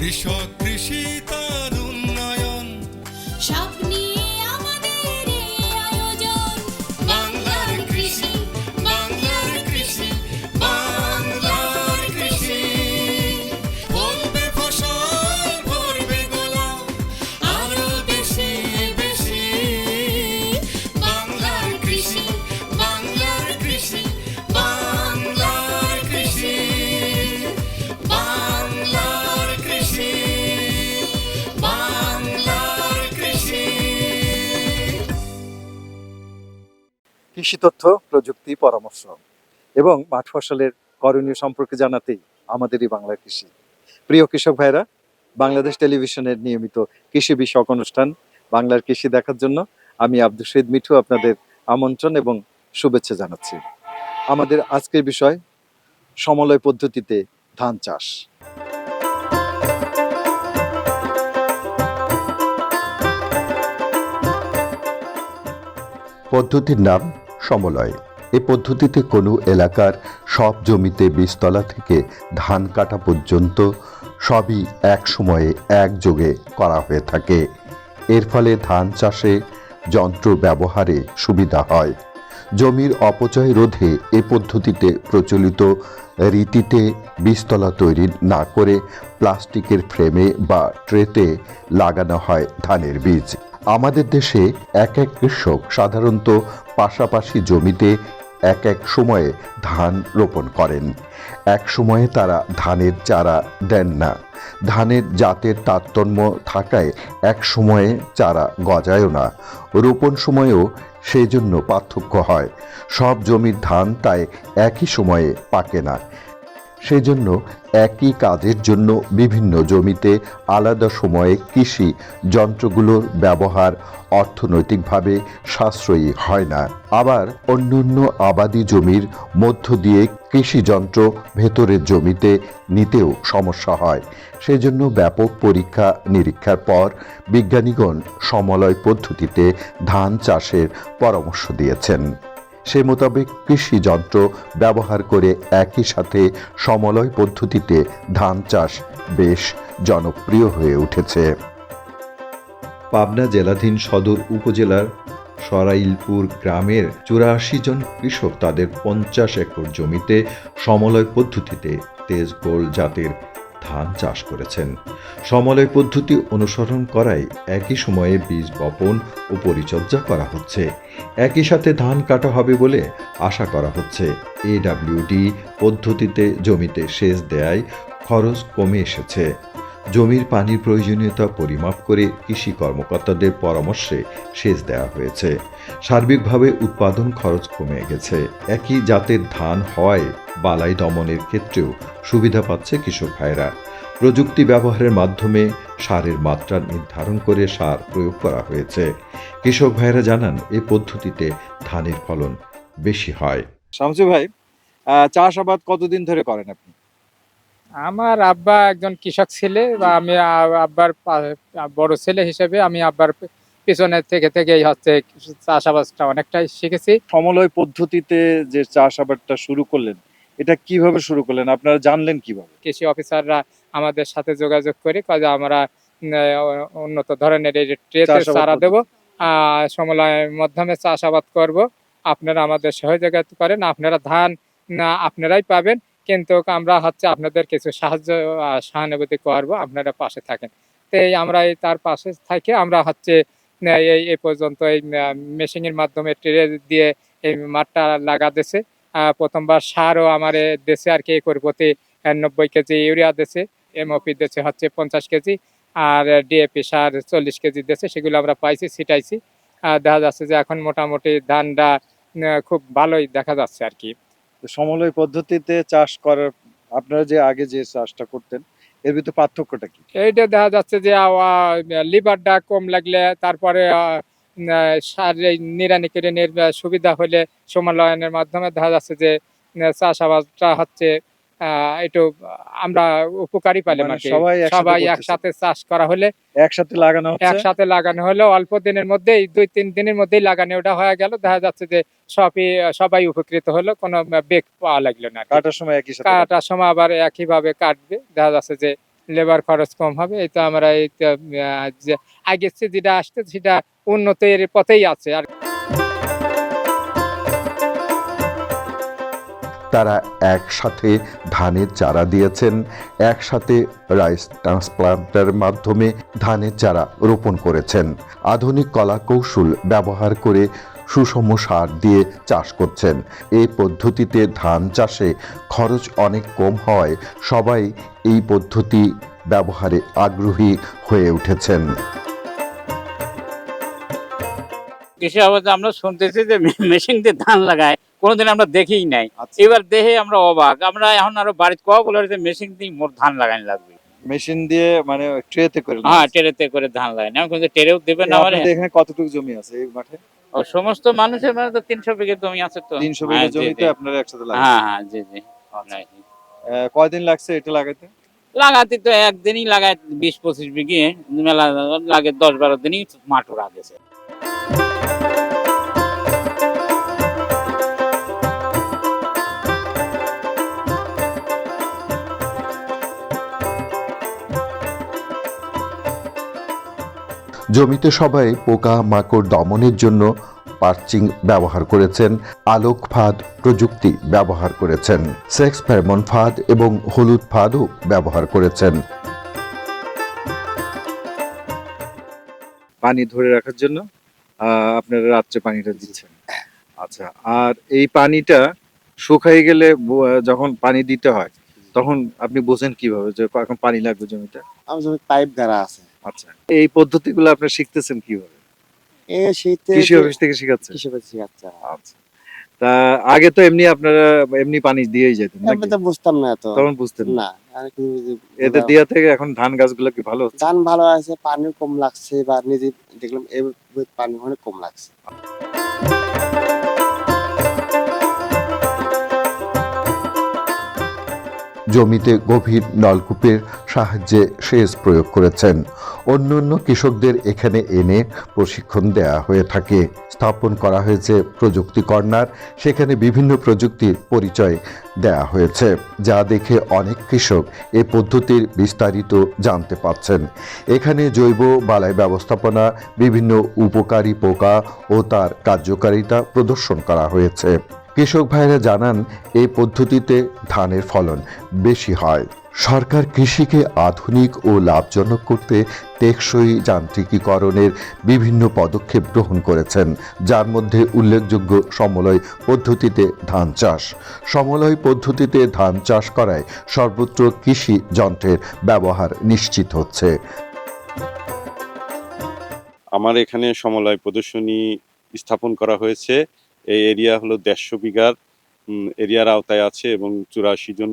কৃষক কৃষি তার কৃষি তথ্য, প্রযুক্তি, পরামর্শ এবং মাঠ ফসলের করণীয় সম্পর্কে জানাতেই আমাদেরই বাংলা কৃষি। প্রিয় কৃষক ভাইরা, বাংলাদেশ টেলিভিশনের নিয়মিত কৃষি বিষয়ক অনুষ্ঠান বাংলার কৃষি দেখার জন্য আমি আব্দুল শহীদ মিঠু আপনাদের আমন্ত্রণ এবং শুভেচ্ছা জানাচ্ছি। আমাদের আজকের বিষয়, সমলয় পদ্ধতিতে ধান চাষ। পদ্ধতির নাম সমলয়। এ পদ্ধতিতে কোনো এলাকার সব জমিতে বীজতলা থেকে ধান কাটা পর্যন্ত সবই এক সময়ে একযোগে করা হয়ে থাকে। এর ফলে ধান চাষে যন্ত্র ব্যবহারে সুবিধা হয়। জমির অপচয় রোধে এ পদ্ধতিতে প্রচলিত রীতিতে বীজতলা তৈরি না করে প্লাস্টিকের ফ্রেমে বা ট্রেতে লাগানো হয় ধানের বীজ। আমাদের দেশে এক এক কৃষক সাধারণত পাশাপাশি জমিতে এক এক সময়ে ধান রোপণ করেন। এক সময়ে তারা ধানের চারা দেন না। ধানের জাতের তারতম্য থাকায় এক সময়ে চারা গজায়ও না। রোপণ সময়েও সেই জন্য পার্থক্য হয়। সব জমির ধান তাই একই সময়ে পাকে না। সেই জন্য একই কাজের জন্য বিভিন্ন জমিতে আলাদা সময়ে কৃষি যন্ত্রগুলোর ব্যবহার অর্থনৈতিকভাবে সাশ্রয়ী হয় না। আবার অন্যান্য আবাদি জমির মধ্য দিয়ে কৃষি যন্ত্র ভেতরের জমিতে নিতেও সমস্যা হয়। সেজন্য ব্যাপক পরীক্ষা নিরীক্ষার পর বিজ্ঞানীগণ সমলয় পদ্ধতিতে ধান চাষের পরামর্শ দিয়েছেন। সে মোতাবেক কৃষি যন্ত্র ব্যবহার করে একই সাথে সমলয় পদ্ধতিতে ধান চাষ বেশ জনপ্রিয় হয়ে উঠেছে। পাবনা জেলাধীন সদর উপজেলার সরাইলপুর গ্রামের চুরাশি জন কৃষক তাদের পঞ্চাশ একর জমিতে সমলয় পদ্ধতিতে তেজগোল জাতের ধান চাষ করেছেন। সমলয় পদ্ধতি অনুসরণ করায় একই সময়ে বীজ বপন ও পরিচর্যা করা হচ্ছে। একই সাথে ধান কাটা হবে বলে আশা করা হচ্ছে। এডাব্লিউডি পদ্ধতিতে জমিতে সেচ দেয় খরচ কমে এসেছে। জমির পানির প্রয়োজনীয়তা পরিমাপ করে কৃষি কর্মকর্তাদের পরামর্শে সেচ দেওয়া হয়েছে। সার্বিকভাবে উৎপাদন খরচ কমে গেছে। একই জাতের ধান হয়, বালাই দমনের ক্ষেত্রেও সুবিধা পাচ্ছে কৃষক ভাইরা। প্রযুক্তি ব্যবহারের মাধ্যমে সারের মাত্রা নির্ধারণ করে সার প্রয়োগ করা হয়েছে। কৃষক ভাইরা জানান এই পদ্ধতিতে ধানের ফলন বেশি হয়। শামসু ভাই চাষাবাদ কতদিন ধরে করেন আপনি? আমার আব্বা একজন কৃষক ছেলে বা আমি আব্বার বড় ছেলে হিসেবে আমি আব্বার পিছনে থেকে থেকেই হচ্ছে চাষাবাদটা অনেকটাই শিখেছি। সমলয় পদ্ধতিতে যে চাষাবাদটা শুরু করলেন এটা কীভাবে শুরু করলেন? আপনারা জানলেন কীভাবে? কৃষি অফিসাররা আমাদের সাথে যোগাযোগ করে কাজে আমরা উন্নত ধরনের এই ট্রেতে চারা দেবো সমলয়ের মাধ্যমে চাষাবাদ করব। আপনারা আমাদের সহযোগিতা করেন আপনারা ধান না আপনারাই পাবেন। কিন্তু আমরা হচ্ছে আপনাদের কিছু সাহায্য সহানুভূতি করব আপনারা পাশে থাকেন। তো এই আমরা তার পাশে থেকে আমরা হচ্ছে এই এই পর্যন্ত এই মেশিনের মাধ্যমে ট্রে দিয়ে এই মাঠটা লাগা আহ, প্রথমবার সারও আমার দেশে আর কি একর প্রতি নব্বই কেজি ইউরিয়া দিছে এমওপি দিচ্ছে হচ্ছে পঞ্চাশ কেজি আর ডিএপি সার চল্লিশ কেজি দিচ্ছে সেগুলো আমরা পাইছি ছিটাইছি। দেখা যাচ্ছে যে এখন মোটামুটি ধানটা খুব ভালোই দেখা যাচ্ছে আর কি। সমলয় পদ্ধতিতে চাষ করার, আপনারা যে আগে যে চাষটা করতেন, এর ভিতরে পার্থক্যটা কি? এইটা দেখা যাচ্ছে যে লিভারটা কম লাগলে তারপরে সার নিরানিকরণের সুবিধা হলে সমালয়নের মাধ্যমে দেখা যাচ্ছে যে চাষাবাদটা হচ্ছে একটু আমরা উপকারী পেলাম মানে সবাই একসাথে সবাই একসাথে চাষ করা হলে একসাথে লাগানো একসাথে লাগানো হলো অল্প দিনের মধ্যেই দুই তিন দিনের মধ্যেই লাগানো ওটা হয়ে গেল। দেখা যাচ্ছে যে সবই সবাই উপকৃত হলো কোনো বেগ পাওয়া লাগল না কাটার সময় একই সাথে কাটার সময় আবার একইভাবে কাটবে। দেখা যাচ্ছে যে লেবার খরচ কম হবে। এই তো আমরা এই আগের যেটা আসছে সেটা উন্নতির পথেই আছে আর তারা একসাথে ধানের চারা দিয়েছেন, একসাথে রাইস ট্রান্সপ্লান্টের মাধ্যমে ধানের চারা রোপণ করেছেন। আধুনিক কলা কৌশল ব্যবহার করে সুষম সার দিয়ে চাষ করছেন। এই পদ্ধতিতে ধান চাষে খরচ অনেক কম হওয়ায় সবাই এই পদ্ধতি ব্যবহারে আগ্রহী হয়ে উঠেছেন। কৃষি অবস্থা আমরা শুনতেছি যে মেশিন দিয়ে ধান লাগায় কোনোদিন আমরা দেখিই নাই। আচ্ছা। এবার দেখে আমরা অবাক। আমরা এখন আরও বাড়িতে কওয়া বলে যে মেশিন দিয়ে মোট ধান লাগানি লাগবে। মেশিন দিয়ে মানে ট্রেতে করে হ্যাঁ টেরেতে করে ধান লাগাই আমি কিন্তু টেরেও দেবে না আমার এখানে কতটুকু জমি আছে এই মাঠে? সমস্ত মানুষের মানে তো তিনশো বিঘে জমি আছে তো। তিনশো হ্যাঁ, বিঘা জি, জমিতে। আপনারা একসাথে হ্যাঁ হ্যাঁ জি জি। আচ্ছা। কয়দিন লাগছে এটা লাগাতে লাগাতে তো একদিনই লাগায় বিশ পঁচিশ বিঘে। মেলা লাগে দশ বারো দিনই মাঠুর আগেছে জমিতে সবাই পোকা, মাকড় দমনের জন্য পার্চিং ব্যবহার করেছেন, আলোক ফাঁদ প্রযুক্তি ব্যবহার করেছেন, সেক্স, ফেরমন ফাঁদ এবং হলুদ ফাঁদও ব্যবহার করেছেন। পানি ধরে রাখার জন্য আপনারা রাত্রে পানিটা দিচ্ছেন। আচ্ছা আর এই পানিটা শুকাই গেলে যখন পানি দিতে হয় তখন আপনি বোঝেন কীভাবে যে এখন পানি লাগবে জমিতে? আমার জমি পাইপ দ্বারা আছে। আচ্ছা এই পদ্ধতিগুলো আপনি শিখতেছেন কীভাবে? এ শীতে কৃষি অফিস থেকে শিখাচ্ছেন? কৃষি অফিস শিখাচ্ছে আচ্ছা তা আগে তো এমনি আপনারা এমনি পানি দিয়েই যেতেন আমি তো বুঝতাম না তো তখন বুঝতেন না। কিন্তু দিয়া থেকে এখন ধান গাছগুলো কি ভালো ধান ভালো আছে পানি কম লাগছে বা নিজে দেখলাম এই পানি অনেক কম লাগছে। জমিতে গভীর নলকূপের সাহায্যে সেচ প্রয়োগ করেছেন। অন্যান্য কৃষকদের এখানে এনে প্রশিক্ষণ দেয়া হয়ে থাকে। স্থাপন করা হয়েছে প্রযুক্তি কর্নার। সেখানে বিভিন্ন প্রযুক্তির পরিচয় দেয়া হয়েছে, যা দেখে অনেক কৃষক এ পদ্ধতির বিস্তারিত জানতে পারছেন। এখানে জৈব বালাই ব্যবস্থাপনা, বিভিন্ন উপকারী পোকা ও তার কার্যকারিতা প্রদর্শন করা হয়েছে। কৃষক ভাইরা জানান, এই পদ্ধতিতে ধানের ফলন বেশি হয়। সরকার কৃষিকে আধুনিক ও লাভজনক করতে টেকসই যান্ত্রিকীকরণের বিভিন্ন পদক্ষেপ গ্রহণ করেছেন। যার মধ্যে উল্লেখযোগ্য সমলয় পদ্ধতিতে ধান চাষ। সমলয় পদ্ধতিতে ধান চাষ করায় সর্বত্র কৃষি যন্ত্রের ব্যবহার নিশ্চিত হচ্ছে। আমার এখানে সমলয় প্রদর্শনী স্থাপন করা হয়েছে। এই এরিয়া হলো দেড়শো বিঘার এরিয়ার আওতায় আছে এবং চুরাশি জন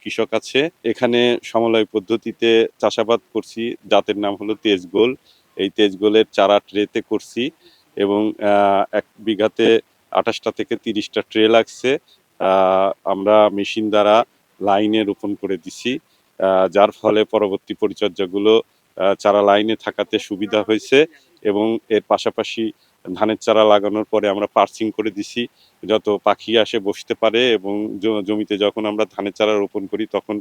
কৃষক আছে। এখানে সমলয় পদ্ধতিতে চাষাবাদ করছি, জাতের নাম হলো তেজগোল। এই তেজগোলের চারা ট্রেতে করছি এবং এক বিঘাতে আঠাশটা থেকে তিরিশটা ট্রে লাগছে। আমরা মেশিন দ্বারা লাইনে রোপণ করে দিছি। যার ফলে পরবর্তী পরিচর্যাগুলো চারা লাইনে থাকাতে সুবিধা হয়েছে এবং এর পাশাপাশি ধানের চারা লাগানোর পরে আমরা পার্সিং করে দিছি, যত পাখি আসে বসতে পারে এবং জমিতে যখন আমরা ধানের চারা রোপণ করি তখন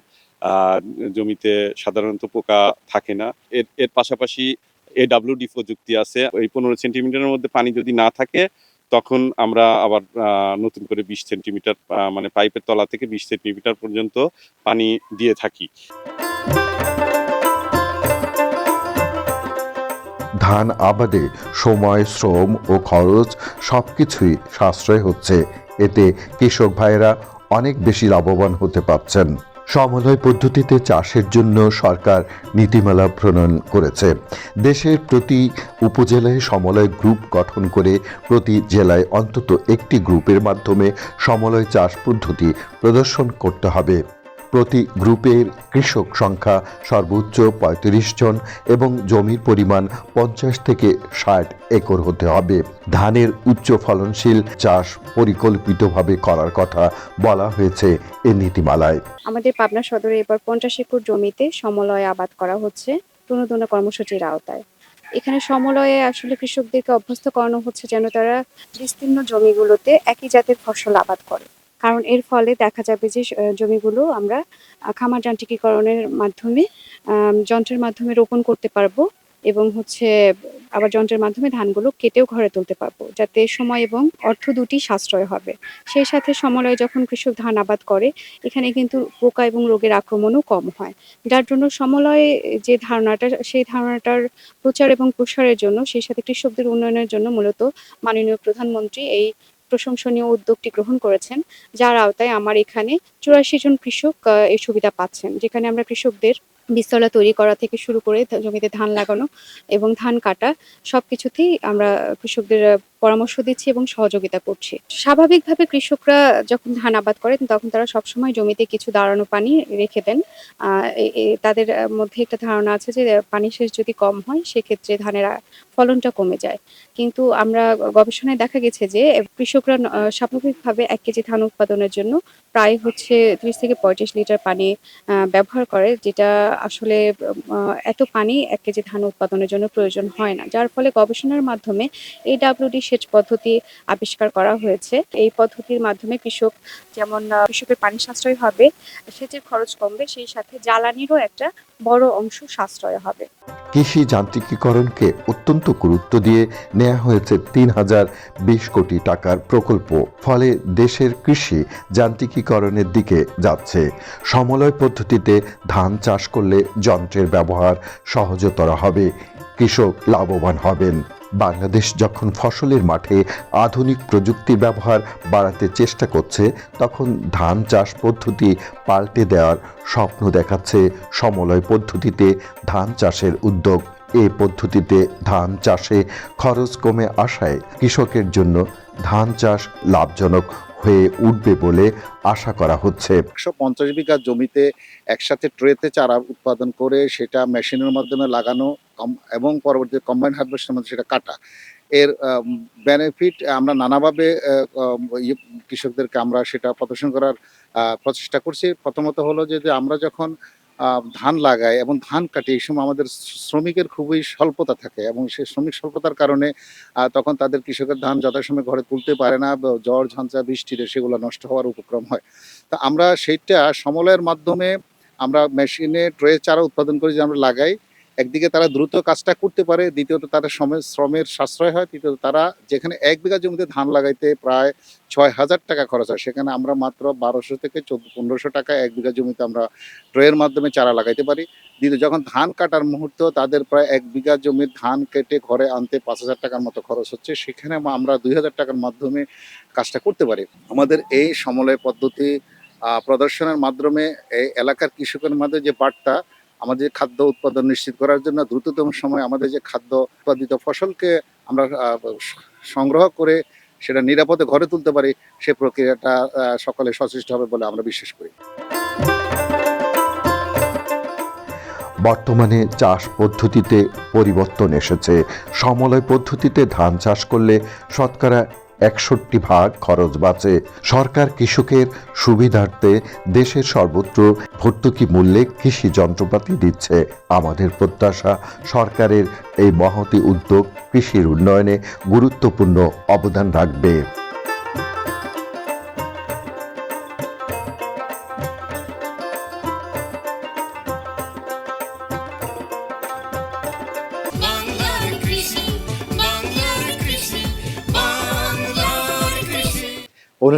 জমিতে সাধারণত পোকা থাকে না। এর এর পাশাপাশি এডাব্লিউডি প্রযুক্তি আছে ওই পনেরো সেন্টিমিটারের মধ্যে পানি যদি না থাকে তখন আমরা আবার নতুন করে বিশ সেন্টিমিটার মানে পাইপের তলা থেকে বিশ সেন্টিমিটার পর্যন্ত পানি দিয়ে থাকি। ধান, আবাদে, সময়, শ্রম ও খরচ সবকিছুই সাশ্রয় হচ্ছে। এতে কৃষক ভাইয়েরা অনেক বেশি লাভবান হতে পারছেন। সমলয় পদ্ধতিতে চাষের জন্য সরকার নীতিমালা প্রণয়ন করেছে। দেশের প্রতি উপজেলায় সমলয় গ্রুপ গঠন করে প্রতি জেলায় অন্তত একটি গ্রুপের মাধ্যমে সমলয় চাষ পদ্ধতি প্রদর্শন করতে হবে। প্রতি গ্রুপের কৃষক সংখ্যা সর্বোচ্চ পঁয়ত্রিশ জন এবং জমির পরিমাণ পঞ্চাশ থেকে ষাট একর হতে হবে। ধানের উচ্চ ফলনশীল চাষ পরিকল্পিতভাবে করার কথা বলা হয়েছে এ নীতিমালায়। আমাদের পাবনা সদরে এবার পঞ্চাশ একর জমিতে সমলয় আবাদ করা হচ্ছে প্রণোদনা কর্মসূচির আওতায়। এখানে সমলয়ে আসলে কৃষকদেরকে অভ্যস্ত করানো হচ্ছে যেন তারা বিস্তীর্ণ জমিগুলোতে একই জাতের ফসল আবাদ করে। কারণ এর ফলে দেখা যাবে যে জমিগুলো আমরা খামার যান্ত্রিকীকরণের মাধ্যমে যন্ত্রের মাধ্যমে রোপণ করতে পারব এবং হচ্ছে, আবার যন্ত্রের মাধ্যমে ধানগুলো কেটেও ঘরে তুলতে পারব, যাতে সময় এবং অর্থ দুটি সাশ্রয় হবে। সেই সাথে সমলয়ে যখন কৃষক ধান আবাদ করে, এখানে কিন্তু পোকা এবং রোগের আক্রমণও কম হয়। যার জন্য সমলয়ে যে ধারণাটা, সেই ধারণাটার প্রচার এবং প্রসারের জন্য, সেই সাথে কৃষকদের উন্নয়নের জন্য মূলত মাননীয় প্রধানমন্ত্রী এই প্রশংসনীয় উদ্যোগটি গ্রহণ করেছেন, যার আওতায় আমার এখানে চুরাশি জন কৃষক এই সুবিধা পাচ্ছেন, যেখানে আমরা কৃষকদের বিস্তলা তৈরি করা থেকে শুরু করে জমিতে ধান লাগানো এবং ধান কাটা সবকিছুতেই আমরা কৃষকদের পরামর্শ দিচ্ছি এবং সহযোগিতা করছি। স্বাভাবিকভাবে কৃষকরা যখন ধান আবাদ করেন, তখন তারা সবসময় জমিতে কিছু দাঁড়ানো পানি রেখে দেন। তাদের মধ্যে একটা ধারণা আছে যে, পানি শেষ যদি কম হয়, সেক্ষেত্রে ধানের ফলনটা কমে যায়। কিন্তু আমরা গবেষণায় দেখা গেছে যে, কৃষকরা স্বাভাবিকভাবে এক কেজি ধান উৎপাদনের জন্য প্রায় হচ্ছে ত্রিশ থেকে পঁয়ত্রিশ লিটার পানি ব্যবহার করে, যেটা আসলে এত পানি এক কেজি ধান উৎপাদনের জন্য প্রয়োজন হয় না। যার ফলে গবেষণার মাধ্যমে এই ডাব্লিউডি সেচ পদ্ধতি আবিষ্কার করা হয়েছে। এই পদ্ধতির মাধ্যমে কৃষক যেমন কৃষকের পানি সাশ্রয় হবে, সেচের খরচ কমবে, সেই সাথে জ্বালানিরও একটা বড় অংশ সাশ্রয় হবে। কৃষি যান্ত্রিকীকরণকে অত্যন্ত গুরুত্ব দিয়ে নেওয়া হয়েছে তিন হাজার বিশ কোটি টাকার প্রকল্প। ফলে দেশের কৃষি যান্ত্রিকীকরণের দিকে যাচ্ছে। সমলয় পদ্ধতিতে ধান চাষ করলে যন্ত্রের ব্যবহার সহজতর হবে। কৃষক লাভবান হবেন। বাংলাদেশ যখন ফসলের মাঠে আধুনিক প্রযুক্তি ব্যবহার বাড়াতে চেষ্টা করছে, তখন ধান চাষ পদ্ধতি পাল্টে দেওয়ার স্বপ্ন দেখাচ্ছে সমলয় পদ্ধতিতে ধান চাষের উদ্যোগ। এ পদ্ধতিতে ধান চাষে খরচ কমে আসায় কৃষকের জন্য ধান চাষ লাভজনক হয়ে উঠবে বলে আশা করা হচ্ছে। একশো পঞ্চাশ বিঘা জমিতে একসাথে ট্রেতে চারা উৎপাদন করে সেটা মেশিনের মাধ্যমে লাগানো এবং পরবর্তী কম্বাইন হারভেস্টের মধ্যে সেটা কাটা। এর বেনিফিট আমরা নানাভাবে কৃষকদেরকে আমরা সেটা প্রদর্শন করার প্রচেষ্টা করছি। প্রথমত হলো যে আমরা যখন ধান লাগায় এবং ধান কাটে, এই সময় আমাদের শ্রমিকের খুবই স্বল্পতা থাকে এবং সেই শ্রমিক স্বল্পতার কারণে তখন তাদের কৃষকের ধান যথাসময়ে ঘরে তুলতে পারে না জ্বর ঝঞ্ঝা বৃষ্টিতে সেগুলো নষ্ট হওয়ার উপক্রম হয়। তা আমরা সেইটা সমলয়ের মাধ্যমে আমরা মেশিনে, ট্রে চারা উৎপাদন করে যে আমরা লাগাই একদিকে তারা দ্রুত কাজটা করতে পারে, দ্বিতীয়ত তারা সময় শ্রমের সাশ্রয় হয়, তৃতীয়ত তারা যেখানে এক বিঘা জমিতে ধান লাগাইতে প্রায় ছয় হাজার টাকা খরচ হয়, সেখানে আমরা মাত্র বারোশো থেকে চোদ্দ, পনেরোশো টাকা এক বিঘা জমিতে আমরা ট্রের মাধ্যমে চারা লাগাইতে পারি। দ্বিতীয় যখন ধান কাটার মুহূর্ত, তাদের প্রায় এক বিঘা জমির ধান কেটে ঘরে আনতে পাঁচ হাজার টাকার মতো খরচ হচ্ছে, সেখানে আমরা দুই হাজার টাকার মাধ্যমে কাজটা করতে পারি। আমাদের এই সমলয় পদ্ধতি প্রদর্শনের মাধ্যমে এই এলাকার কৃষকের মধ্যে যে বার্তা আমাদের খাদ্য উৎপাদন নিশ্চিত করার জন্য দ্রুততম সময় আমাদের যে খাদ্য উৎপাদিত ফসলকে আমরা সংগ্রহ করে সেটা নিরাপদে ঘরে তুলতে পারি, সে প্রক্রিয়াটা সকলে সচেষ্ট হবে বলে আমরা বিশ্বাস করি। বর্তমানে চাষ পদ্ধতিতে পরিবর্তন এসেছে। সমলয় পদ্ধতিতে ধান চাষ করলে শতকরা একষট্টি ভাগ খরচ বাঁচে। সরকার কৃষকের সুবিধার্থে দেশের সর্বত্র ভর্তুকি মূল্যে কৃষি যন্ত্রপাতি দিচ্ছে। আমাদের প্রত্যাশা, সরকারের এই মহতি উদ্যোগ কৃষির উন্নয়নে গুরুত্বপূর্ণ অবদান রাখবে।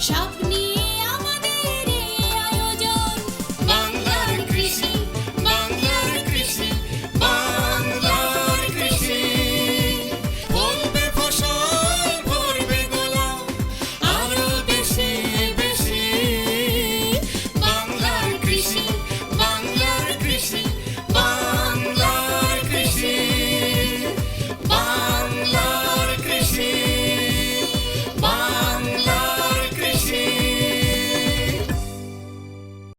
তার উন্নয়ন স্বপ্ন